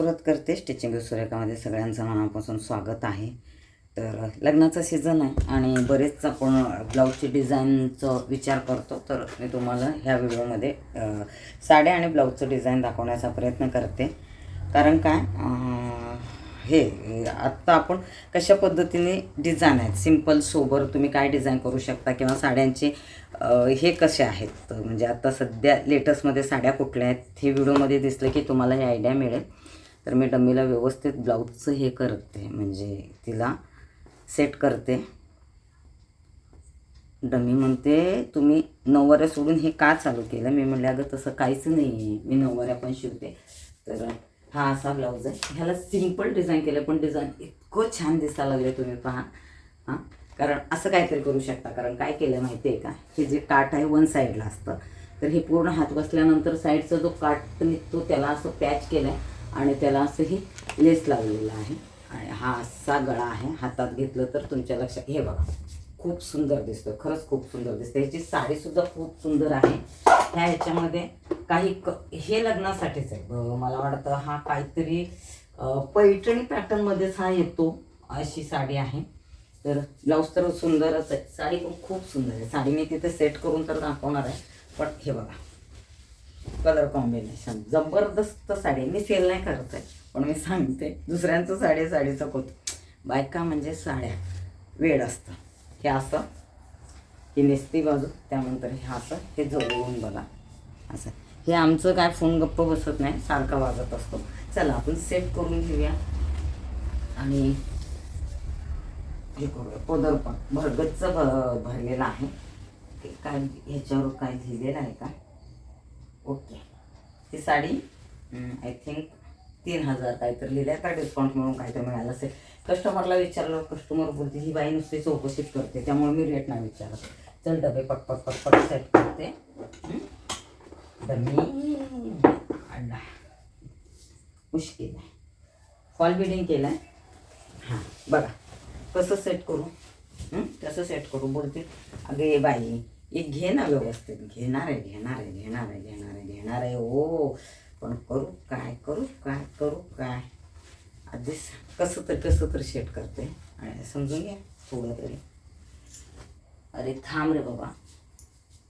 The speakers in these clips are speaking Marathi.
सुरुवात करते. स्टिचिंग सुरेखामध्ये सगळ्यांचं मनापासून स्वागत आहे. तर लग्नाचा सीझन आहे आणि बरेच आपण ब्लाऊजची डिझाईनचं विचार करतो. तर मी तुम्हाला ह्या व्हिडिओमध्ये साड्या आणि ब्लाऊजचं डिझाईन दाखवण्याचा प्रयत्न करते. कारण काय? हे आत्ता आपण कशा पद्धतीने डिझाईन आहेत? सिंपल सोबर तुम्ही काय डिझाईन करू शकता? किंवा साड्यांचे हे कसे आहेत? म्हणजे आत्ता सध्या लेटेस्टमध्ये साड्या कुठल्या आहेत? हे व्हिडिओमध्ये दिसलं की तुम्हाला हे आयडिया मिळेल. तर मी डमीला व्यवस्थित ब्लाऊजचं हे करते म्हणजे तिला सेट करते. डमी म्हणते तुम्ही नऊवाऱ्या सोडून हे का चालू केलं? मी म्हणले अगं तसं काहीच नाही आहे मी नऊवाऱ्या पण शिवते. तर हा असा ब्लाऊज आहे. ह्याला सिंपल डिझाईन केलं पण डिझाईन इतकं छान दिसायला लागले तुम्ही पहा. हां? कारण असं काहीतरी करू शकता. कारण काय केलं माहिती आहे का? हे जे काठ आहे वन साईडला असतं. तर हे पूर्ण हात बसल्यानंतर साईडचा जो काठ निघतो त्याला असं पॅच केलं आहे आणि त्याला असंही लेस लावलेला आहे. आणि हा असा गळा आहे हातात घेतलं तर तुमच्या लक्षात हे बघा खूप सुंदर दिसतं खरंच खूप सुंदर दिसतं. ह्याची साडीसुद्धा खूप सुंदर आहे. ह्या ह्याच्यामध्ये काही क हे लग्नासाठीच आहे. मला वाटतं हा काहीतरी पैठणी पॅटर्नमध्येच हा येतो अशी साडी आहे. तर ब्लाऊज तर सुंदरच आहे. साडी पण खूप सुंदर आहे. साडी मी तिथे सेट करून तर दाखवणार आहे. पण हे बघा कलर कॉम्बिनेशन. जबरदस्त साडी मी सेल नाही करत आहे. पण मी सांगते दुसऱ्यांचं साडी साडीचं कोत बायका म्हणजे साड्या. वेळ असतं. हे असं. ही नेसती बाजू. त्यानंतर हे असं. हे जवळून बघा. असं. हे आमचं काय फोन गप्प बसत नाही. सारखा वाजत असतो. चला आपण सेट करून घेऊया. आणि हे करूया. पदर पण भरगच्च भ भरलेला आहे. ते काय ह्याच्यावर काय लिहिलेलं आहे का? ओके. ती साडी आय थिंक तीन हजार काहीतरी लिहिलं आहे का डिस्काउंट म्हणून काहीतरी मिळालं असेल. कस्टमरला विचारलं कस्टमर बोलते ही बाई नुसती चौकशीच करते त्यामुळे मी रेट नाही विचारत. चल डबे पटपट पटपट सेट करते. हं? डमी. अड्डा मुश्किल आहे. फॉल बिडिंग केलं आहे हां बघा. कसं सेट करू? हं? कसं सेट करू? बोलते. अगं ये बाई. एक घे ना व्यवस्थित घेणार आहे घेणार आहे घेणार आहे घेणार आहे घेणार आहे. ओ पण करू काय करू काय करू काय? आधीच कसं तर कसं तर शेट करते. आणि समजून घ्या थोडं तरी. अरे थांब रे बाबा.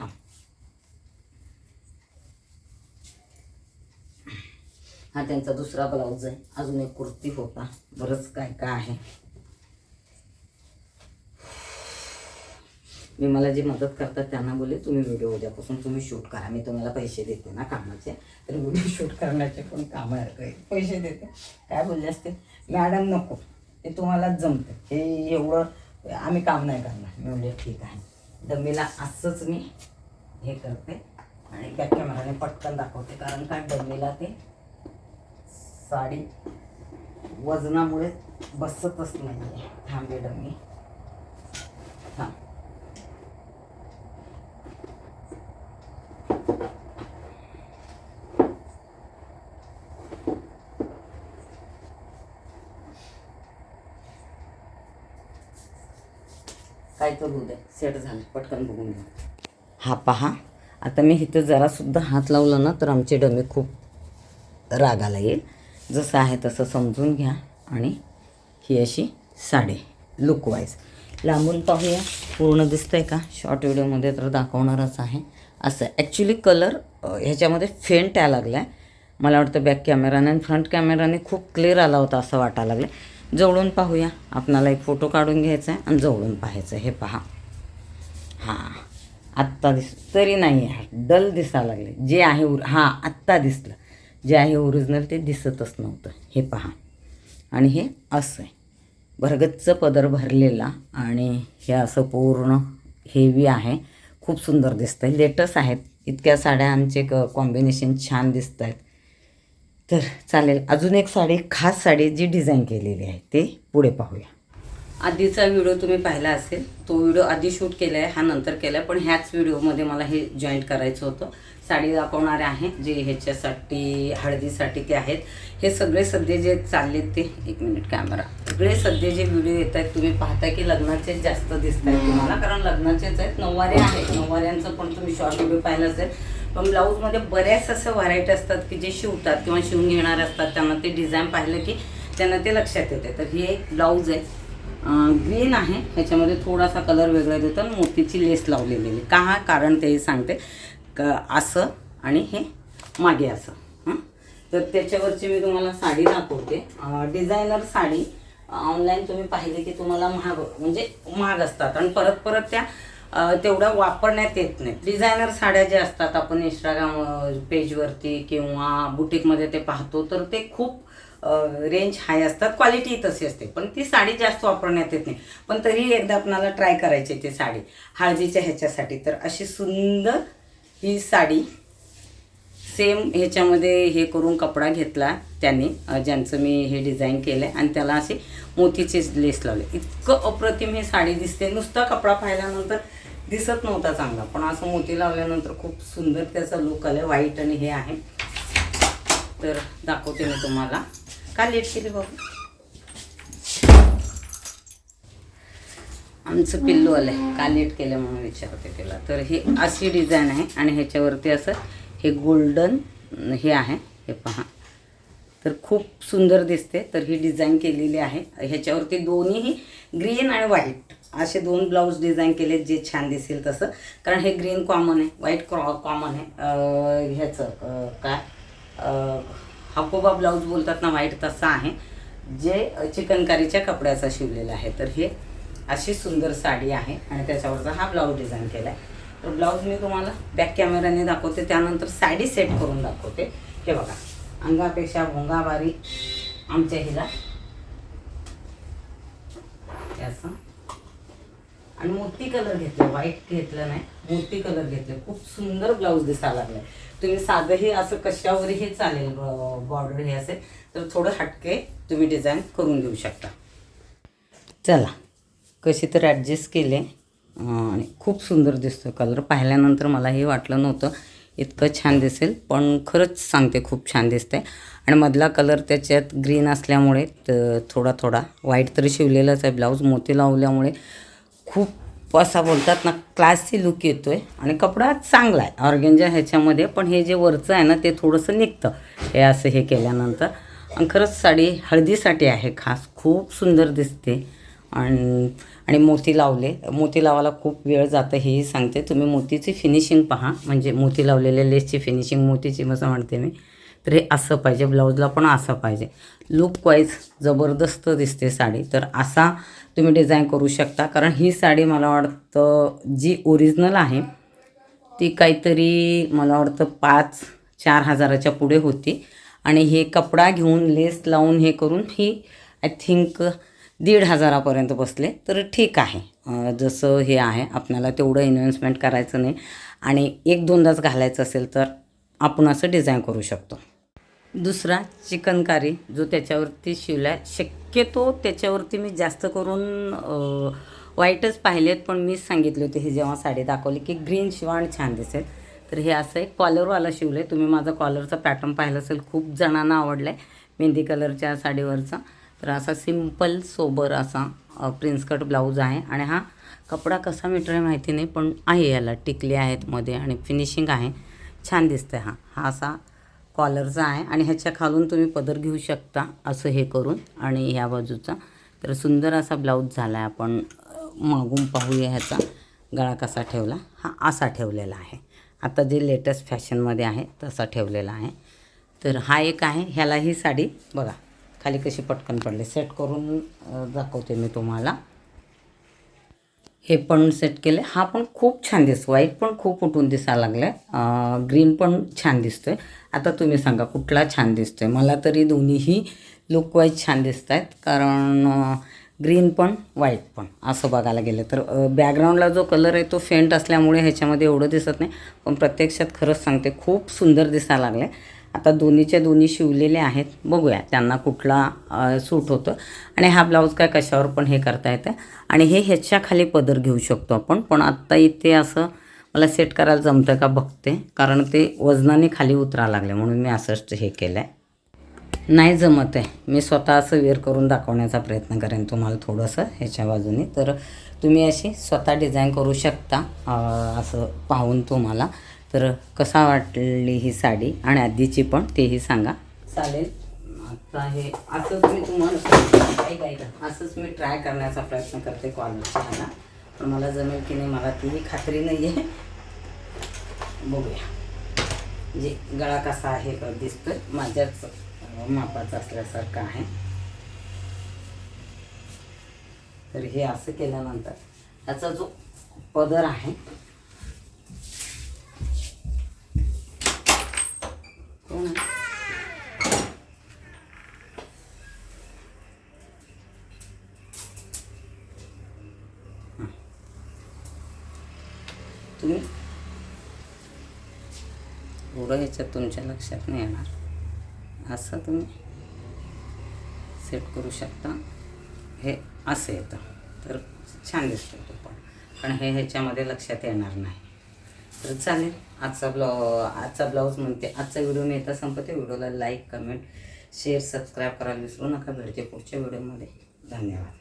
थांब. हा त्यांचा दुसरा ब्लाऊज आहे. अजून एक कुर्ती होता. बरंच काय काय आहे. मी मला जी मदत करतात त्यांना बोलले तुम्ही व्हिडिओ उद्यापासून तुम्ही शूट करा. मी तुम्हाला पैसे देते ना कामाचे. तर व्हिडिओ शूट करण्याचे पण काम आहे. पैसे देते. काय बोलले असते? मॅडम नको. ते तुम्हाला जमतं. हे एवढं आम्ही काम नाही करणार. मी म्हणजे ठीक आहे. डम्मीला असंच मी हे करते आणि त्या कॅमेराने पटकन दाखवते. कारण काय डमीला ते साडी वजनामुळे बसतच नाही आहे थांबे डमी. काय तर होऊ दे? सेट झालं. पटकन बघून घ्या हा पहा. आता मी इथं जरासुद्धा हात लावला ना तर आमचे डमे खूप रागाला येईल. जसं आहे तसं समजून घ्या आणि ही अशी साडी लुकवाईज लांबून पाहूया. पूर्ण दिसतंय का? शॉर्ट व्हिडिओमध्ये तर दाखवणारच आहे. असं ॲक्च्युली कलर ह्याच्यामध्ये फेंट यायला लागला आहे मला वाटतं बॅक कॅमेराने आणि फ्रंट कॅमेराने खूप क्लिअर आला होता असं वाटायला लागलं जवळून पाहूया. आपणाला एक फोटो काढून घ्यायचा आहे आणि जवळून पाहायचं आहे. हे पहा. हां. आत्ता दिस तरी नाही आहे डल दिसायला लागले. जे आहे उर हां आत्ता दिसलं. जे आहे ओरिजिनल ते दिसतच नव्हतं. हे पहा. आणि हे असं आहे. भरगच्च पदर भरलेला आणि हे असं पूर्ण हेवी आहे. खूप सुंदर दिसतं आहे लेटस आहेत. इतक्या साड्या आमचे क कॉम्बिनेशन छान दिसत आहेत तर चालेल अजून एक साडी खास साडी जी डिझाईन केलेली आहे ते पुढे पाहूया. आधीचा व्हिडिओ तुम्ही पाहिला असेल तो व्हिडिओ आधी शूट केला आहे हा नंतर केला आहे पण ह्याच व्हिडिओमध्ये मला हे जॉईंट करायचं होतं. साडी दाखवणारे आहे जे ह्याच्यासाठी हळदीसाठी ते आहेत. हे सगळे सध्या जे चाललेत ते एक मिनिट कॅमेरा सगळे सध्या जे व्हिडिओ येत आहेत तुम्ही पाहताय की लग्नाचेच जास्त दिसत आहेत तुम्हाला कारण लग्नाचेच आहेत नऊवारे आहेत. नऊवाऱ्यांचं पण तुम्ही शॉर्ट व्हिडिओ पाहिला असेल. पण ब्लाऊजमध्ये बऱ्याच असं व्हरायटी असतात की जे शिवतात किंवा शिवून घेणार असतात त्यांना ते डिझाईन पाहिलं की त्यांना ते लक्षात येते. तर हे एक ब्लाऊज आहे. ग्रीन आहे. ह्याच्यामध्ये थोडासा कलर वेगळा देतो आणि मोतीची लेस लावलेली का हा कारण ते सांगते. क असं आणि हे मागे असं. हां? तर त्याच्यावरची मी तुम्हाला साडी दाखवते. डिझायनर साडी ऑनलाईन तुम्ही पाहिले की तुम्हाला महाग म्हणजे महाग असतात. आणि परत परत त्या तेवढा वापरण्यात येत नाही. डिझायनर साड्या ज्या असतात आपण इंस्टाग्राम पेजवरती किंवा बुटीकमध्ये ते पाहतो तर ते खूप रेंज हाय असतात क्वालिटी तशी असते. पण ती साडी जास्त वापरण्यात येत नाही. पण तरी एकदा आपणाला ट्राय करायची ती साडी हळदीच्या ह्याच्यासाठी तर अशी सुंदर ही साडी सेम ह्याच्यामध्ये हे करून कपडा घेतला त्यांनी ज्यांचं मी हे डिझाईन केलं आहे आणि त्याला असे मोतीचे लेस लावले. इतकं अप्रतिम ही साडी दिसते. नुसता कपडा पाहिल्यानंतर दिसत नव्हता चांगला. पण असं मोती लावल्यानंतर खूप सुंदर त्याचा लुक आला. व्हाईट आणि हे आहे. तर दाखवते मी तुम्हाला. का लेट केली बाबू? आमचं पिल्लू आलंय. का लेट केलं म्हणून विचारते तिला. तर हे अशी डिझाईन आहे आणि ह्याच्यावरती असं हे गोल्डन हे आहे. हे पहा. तर खूप सुंदर दिसते. तर ही डिझाईन केलेली आहे. ह्याच्यावरती दोन्हीही ग्रीन आणि व्हाईट असे दोन ब्लाऊज डिझाईन केले जे छान दिसेल तसं. कारण हे ग्रीन कॉमन आहे व्हाईट क्रॉ कॉमन आहे. ह्याचं काय? हकोबा ब्लाऊज बोलतात ना व्हाईट तसा आहे. जे चिकनकारीच्या कपड्याचा शिवलेला आहे. तर हे अशी सुंदर साडी आहे आणि त्याच्यावरचा हा ब्लाऊज डिझाईन केला आहे तर ब्लाऊज मी तुम्हाला बॅक कॅमेऱ्याने दाखवते त्यानंतर साडी सेट करून दाखवते. हे बघा अंगापेक्षा भोंगाबारी आमच्या हिला. त्याचं आणि मोती कलर घेतले व्हाईट घेतलं नाही मोती कलर घेतले. खूप सुंदर ब्लाऊज दिसायला लागलाय. तुम्ही साधंही असं कशावरही चालेल बॉर्डर हे असेल तर थोडं हटके तुम्ही डिझाईन करून देऊ शकता. चला कशी तर ॲडजस्ट केले. आणि खूप सुंदर दिसतो कलर पाहिल्यानंतर मला हे वाटलं नव्हतं इतकं छान दिसेल पण खरंच सांगते खूप छान दिसते आणि मधला कलर त्याच्यात ग्रीन असल्यामुळे थोडा थोडा व्हाईट तरी शिवलेलाच आहे ब्लाऊज मोती लावल्यामुळे खूप असा बोलतात ना क्लासी लुक येतो आहे आणि कपडा चांगला आहे. ऑर्गेंजा ह्याच्यामध्ये पण हे जे वरचं आहे ना ते थोडंसं निघतं. हे असं हे केल्यानंतर. आणि खरंच साडी हळदीसाठी आहे खास. खूप सुंदर दिसते. आणि आणि मोती लावले. मोती लावायला खूप वेळ जातं हेही सांगते. तुम्ही मोतीची फिनिशिंग पहा. म्हणजे मोती लावलेल्या लेसची फिनिशिंग मोतीची असं म्हणते मी. तर हे असं पाहिजे ब्लाऊजला पण असं पाहिजे. लुक वाईज जबरदस्त दिसते साडी. तर असा तुम्ही डिझाईन करू शकता. कारण ही साडी मला वाटतं जी ओरिजिनल आहे ती काहीतरी मला वाटतं पाच चार हजाराच्या पुढे होती. आणि हे कपडा घेऊन लेस लावून हे करून ही आय थिंक दीड हजारापर्यंत बसले. तर ठीक आहे. जसं हे आहे आपल्याला तेवढं इन्व्हेस्टमेंट करायचं नाही. आणि एक दोनदाच घालायचं असेल तर आपण असं डिझाईन करू शकतो. दुसरा चिकनकारी जो त्याच्यावरती शिवला आहे शक्यतो त्याच्यावरती मी जास्त करून वाईटच पाहिले पाहिलेत पण मीच सांगितले होते ही जेव्हा साडी दाखवली की ग्रीन शिवा आणि छान दिसेल. तर हे असं एक कॉलरवाला शिवलं आहे तुम्ही माझा कॉलरचा पॅटर्न पाहिला असेल खूप जणांना आवडला आहे मेहंदी कलरच्या साडीवरचा. तर असा सिंपल सोबर असा प्रिन्स कट ब्लाऊज आहे. आणि हा कपडा कसा मीटर आहे माहिती नाही पण आहे याला. टिकली आहेत मध्ये आणि फिनिशिंग आहे. छान दिसतं हा. हा असा कॉलरचा आहे आणि ह्याच्या खालून तुम्ही पदर घेऊ शकता असं हे करून आणि ह्या बाजूचा. तर सुंदर असा ब्लाऊज झाला आहे आपण मागून पाहूया ह्याचा. गळा कसा ठेवला? हा असा ठेवलेला आहे. आता जे लेटेस्ट फॅशनमध्ये आहे तसा ठेवलेला आहे. तर हा एक आहे ह्याला ही साडी बघा खाली कशी पटकन पडली. सेट करून दाखवते मी तुम्हाला. हे पण सेट केले हा पण खूप छान दिसतो. व्हाईट पण खूप उठून दिसायला लागलं आहे ग्रीन पण छान दिसतो आहे आता तुम्ही सांगा कुठला छान दिसतो आहे मला तरी दोन्हीही लुक वाईज छान दिसत आहेत कारण ग्रीन पण व्हाईट पण. असं बघायला गेलं तर बॅकग्राऊंडला जो कलर आहे तो फेंट असल्यामुळे ह्याच्यामध्ये एवढं दिसत नाही. पण प्रत्यक्षात खरंच सांगते खूप सुंदर दिसायला लागलं आहे आता दोन्हीच्या दोन्ही शिवलेले आहेत. बघूया त्यांना कुठला सूट होतं. आणि हा ब्लाऊज काय कशावर पण हे करता येतं. आणि हे ह्याच्या खाली पदर घेऊ शकतो आपण. पण आत्ता इथे असं मला सेट करायला जमतं का बघते. कारण ते वजनाने खाली उतरा लागले म्हणून मी असंच हे केलं आहे नाही जमत आहे मी स्वतः असं वेअर करून दाखवण्याचा प्रयत्न करेन तुम्हाला थोडंसं ह्याच्या बाजूने. तर तुम्ही अशी स्वतः डिझाईन करू शकता असं पाहून तुम्हाला. तर कसा वाटली ही साडी? आणि आधीची पण तेही सांगा. चालेल. आता हे असंच मी तुम्हाला ऐका ऐका. असंच मी ट्राय करण्याचा प्रयत्न करते कॉलरच्या ह्याला पण मला जमेल की नाही मला तीही खात्री नाही आहे बघूया. म्हणजे गळा कसा आहे का दिसतोय. माझ्याच मापाचा असल्यासारखं आहे. तर हे असं केल्यानंतर याचा जो पदर आहे कोण तुम्ही एवढं ह्याच्यात तुमच्या लक्षात नाही येणार. असं तुम्ही सेट करू शकता. हे असं येतं. तर छान दिसतो तो पण. पण हे ह्याच्यामध्ये लक्षात येणार नाही. तर चालेल. आजचा ब्लाउ आजचा ब्लाऊज म्हणते आजचा व्हिडिओ मी येता संपते व्हिडिओला लाईक कमेंट शेअर सबस्क्राईब करायला विसरू नका. भेटते पुढच्या व्हिडिओमध्ये. धन्यवाद.